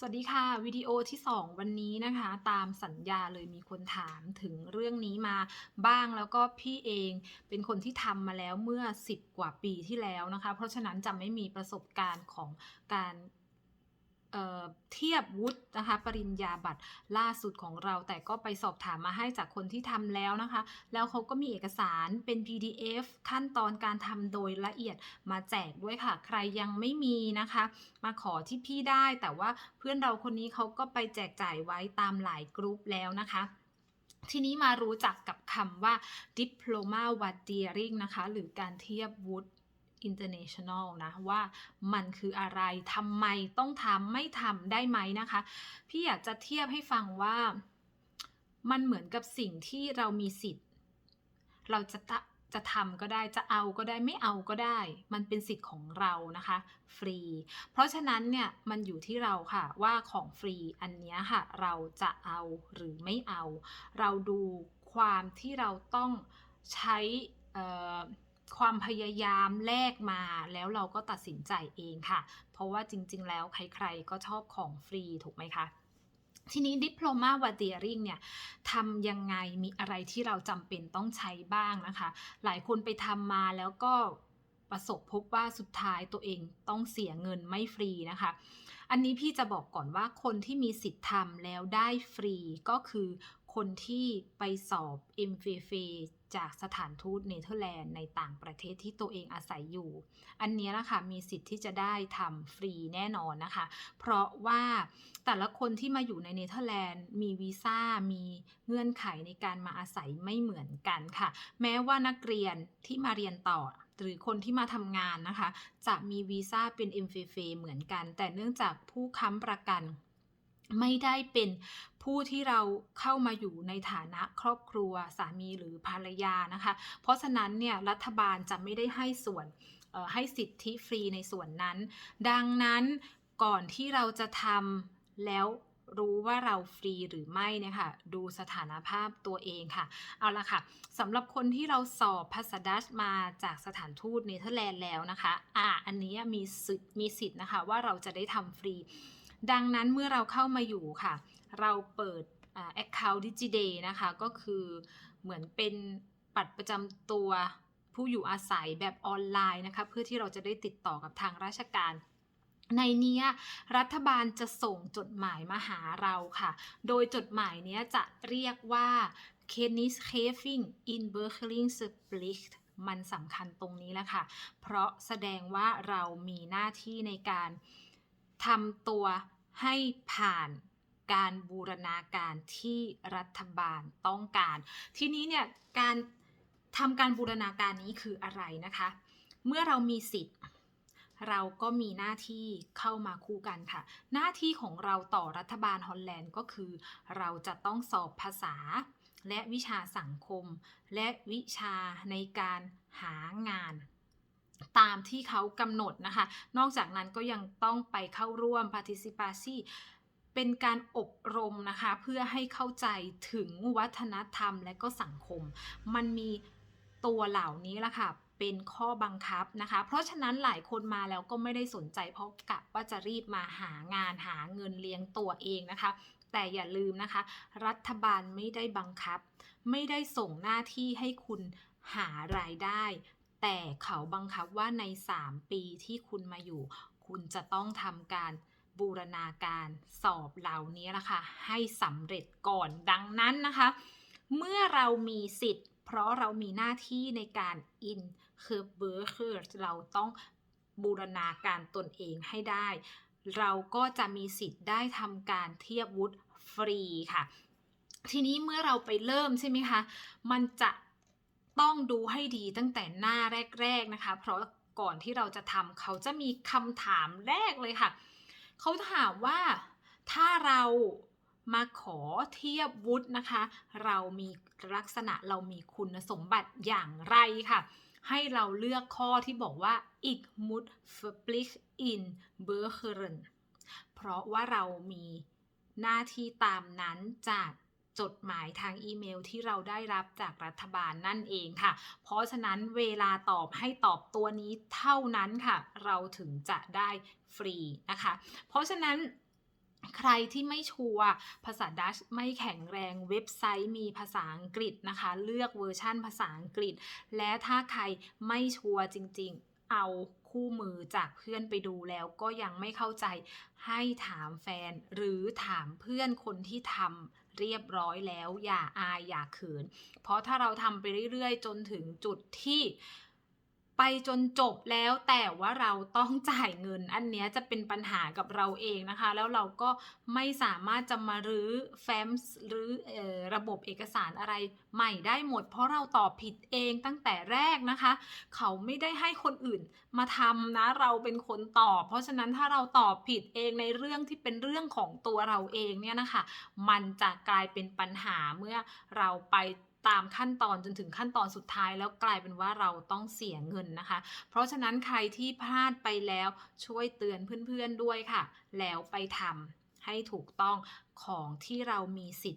สวัสดีค่ะ วิดีโอที่ 2 วันนี้นะคะ ตามสัญญาเลยมีคนถามถึงเรื่องนี้มาบ้างแล้วก็พี่เองเป็นคนที่ทำมาแล้วเมื่อ 10 กว่าปีที่แล้วนะคะ เพราะฉะนั้นจะไม่มีประสบการณ์ของการ เทียบวุฒินะคะปริญญาบัตรล่าสุดของเรา แต่ก็ไปสอบถามมาให้จากคนที่ทำแล้วนะคะ แล้วเขาก็มีเอกสารเป็น PDF ขั้นตอนการทำโดยละเอียดมาแจกด้วยค่ะ ใครยังไม่มีนะคะ มาขอที่พี่ได้ แต่ว่าเพื่อนเราคนนี้เขาก็ไปแจกจ่ายไว้ตามหลายกรุ๊ปแล้วนะคะทีนี้มารู้จักกับคำว่า diploma w a d e r i n g นะคะ หรือการเทียบวุฒิ international นะว่ามันคืออะไรทำไมต้องทำไม่ทำได้ไหมนะคะ พี่อยากจะเทียบให้ฟังว่ามันเหมือนกับสิ่งที่เรามีสิทธิ์ เราจะจะทำก็ได้จะเอาก็ได้ไม่เอาก็ได้ มันเป็นสิทธิ์ของเรานะคะ ฟรี เพราะฉะนั้นเนี่ยมันอยู่ที่เราค่ะว่าของฟรีอันนี้ค่ะ เราจะเอาหรือไม่เอา เราดูความที่เราต้องใช้ ความพยายามแลกมาแล้วเราก็ตัดสินใจเองค่ะ เพราะว่าจริง ๆ แล้วใคร ๆ ก็ชอบของฟรีถูกไหมคะทีนี้ดิปโลมาวัเดียริงเนี่ยทำยังไงมีอะไรที่เราจำเป็นต้องใช้บ้างนะคะ หลายคนไปทำมาแล้วก็ประสบพบว่าสุดท้ายตัวเองต้องเสียเงินไม่ฟรีนะคะ อันนี้พี่จะบอกก่อนว่าคนที่มีสิทธิ์ทำแล้วได้ฟรีก็คือ คนที่ไปสอบ m f f จากสถานทูตเนเธอร์แลนด์ในต่างประเทศที่ตัวเองอาศัยอยู่ อันนี้ละค่ะมีสิทธิ์ที่จะได้ทำฟรีแน่นอนนะคะ เพราะว่าแต่ละคนที่มาอยู่ในเนเธอร์แลนด์มีวีซ่า มีเงื่อนไขในการมาอาศัยไม่เหมือนกันค่ะ แม้ว่านักเรียนที่มาเรียนต่อหรือคนที่มาทำงานนะคะ จะมีวีซ่าเป็น m f f เหมือนกัน แต่เนื่องจากผู้ค้ำประกัน ไม่ได้เป็นผู้ที่เราเข้ามาอยู่ในฐานะครอบครัวสามีหรือภรรยานะคะ เพราะฉะนั้นเนี่ยรัฐบาลจะไม่ได้ให้ส่วนให้สิทธิฟรีในส่วนนั้น ดังนั้นก่อนที่เราจะทำแล้วรู้ว่าเราฟรีหรือไม่เนี่ยค่ะ ดูสถานภาพตัวเองค่ะ เอาละค่ะสำหรับคนที่เราสอบภาษาดัชมาจากสถานทูตเนเธอร์แลนด์แล้วนะคะ อ่า อันนี้มีสิทธิ์มีสิทธิ์นะคะว่าเราจะได้ทำฟรี ดังนั้นเมื่อเราเข้ามาอยู่ค่ะ เราเปิดอ่า account DigiDay นะคะ ก็คือเหมือนเป็นบัตรประจำตัวผู้อยู่อาศัยแบบออนไลน์นะคะ เพื่อที่เราจะได้ติดต่อกับทางราชการในเนี้ยรัฐบาลจะส่งจดหมายมาหาเราค่ะ โดยจดหมายเนี้ยจะเรียกว่า k e n i s h a v i n g in b e r k l i n g s p l i c t มันสำคัญตรงนี้แหละค่ะ เพราะแสดงว่าเรามีหน้าที่ในการ ทำตัวให้ผ่านการบูรณาการที่รัฐบาลต้องการ ทีนี้เนี่ยการทำการบูรณาการนี้คืออะไรนะคะ เมื่อเรามีสิทธิ์ เราก็มีหน้าที่เข้ามาคู่กันค่ะ หน้าที่ของเราต่อรัฐบาลฮอลแลนด์ก็คือ เราจะต้องสอบภาษาและวิชาสังคม และวิชาในการหางาน ตามที่เขากำหนดนะคะ นอกจากนั้นก็ยังต้องไปเข้าร่วม participation เป็นการอบรมนะคะ เพื่อให้เข้าใจถึงวัฒนธรรมและก็สังคม มันมีตัวเหล่านี้ละค่ะเป็นข้อบังคับนะคะ เพราะฉะนั้นหลายคนมาแล้วก็ไม่ได้สนใจเพราะกะว่าจะรีบมาหางานหาเงินเลี้ยงตัวเองนะคะ แต่อย่าลืมนะคะ รัฐบาลไม่ได้บังคับ ไม่ได้ส่งหน้าที่ให้คุณหารายได้ แต่เขาบังคับว่าใน 3 ปีที่คุณมาอยู่ คุณจะต้องทำการบูรณาการสอบเหล่านี้ละค่ะให้สำเร็จก่อนดังนั้นนะคะ เมื่อเรามีสิทธิ์ เพราะเรามีหน้าที่ในการ in คือ b e r k e r เราต้องบูรณาการตนเองให้ได้ เราก็จะมีสิทธิ์ได้ทำการเทียบวุฒิฟรีค่ะ ทีนี้เมื่อเราไปเริ่มใช่ไหมคะ มันจะ ต้องดูให้ดีตั้งแต่หน้าแรก ๆนะคะ เพราะก่อนที่เราจะทำเขาจะมีคำถามแรกเลยค่ะ เขาถามว่าถ้าเรามาขอเทียบวุฒินะคะ เรามีลักษณะเรามีคุณสมบัติอย่างไรค่ะ ให้เราเลือกข้อที่บอกว่า ik moet verplicht in b e r g e r e n เพราะว่าเรามีหน้าที่ตามนั้นจาก จดหมายทางอีเมลที่เราได้รับจากรัฐบาลนั่นเองค่ะ เพราะฉะนั้นเวลาตอบให้ตอบตัวนี้เท่านั้นค่ะ เราถึงจะได้ฟรีนะคะ เพราะฉะนั้นใครที่ไม่ชัวร์ภาษาดัชไม่แข็งแรงเว็บไซต์มีภาษาอังกฤษนะคะ เลือกเวอร์ชั่นภาษาอังกฤษ และถ้าใครไม่ชัวร์จริง ๆ เอาคู่มือจากเพื่อนไปดูแล้วก็ยังไม่เข้าใจให้ถามแฟน หรือถามเพื่อนคนที่ทำเรียบร้อยแล้วอย่าอายอย่าเขิน เพราะถ้าเราทำไปเรื่อยๆ จนถึงจุดที่ ไปจนจบแล้วแต่ว่าเราต้องจ่ายเงิน อันเนี้ยจะเป็นปัญหากับเราเองนะคะ แล้วเราก็ไม่สามารถจะมารื้อแฟ้มหรือออระบบเอกสารอะไรใหม่ได้หมด เพราะเราตอบผิดเองตั้งแต่แรกนะคะ เขาไม่ได้ให้คนอื่นมาทำนะเราเป็นคนตอบ เพราะฉะนั้นถ้าเราตอบผิดเองในเรื่องที่เป็นเรื่องของตัวเราเองเนี่ยนะคะ มันจะกลายเป็นปัญหาเมื่อเราไป ตามขั้นตอนจนถึงขั้นตอนสุดท้ายแล้วกลายเป็นว่าเราต้องเสียเงินนะคะ เพราะฉะนั้นใครที่พลาดไปแล้วช่วยเตือนเพื่อนๆด้วยค่ะ แล้วไปทำให้ถูกต้องของที่เรามีสิทธิ์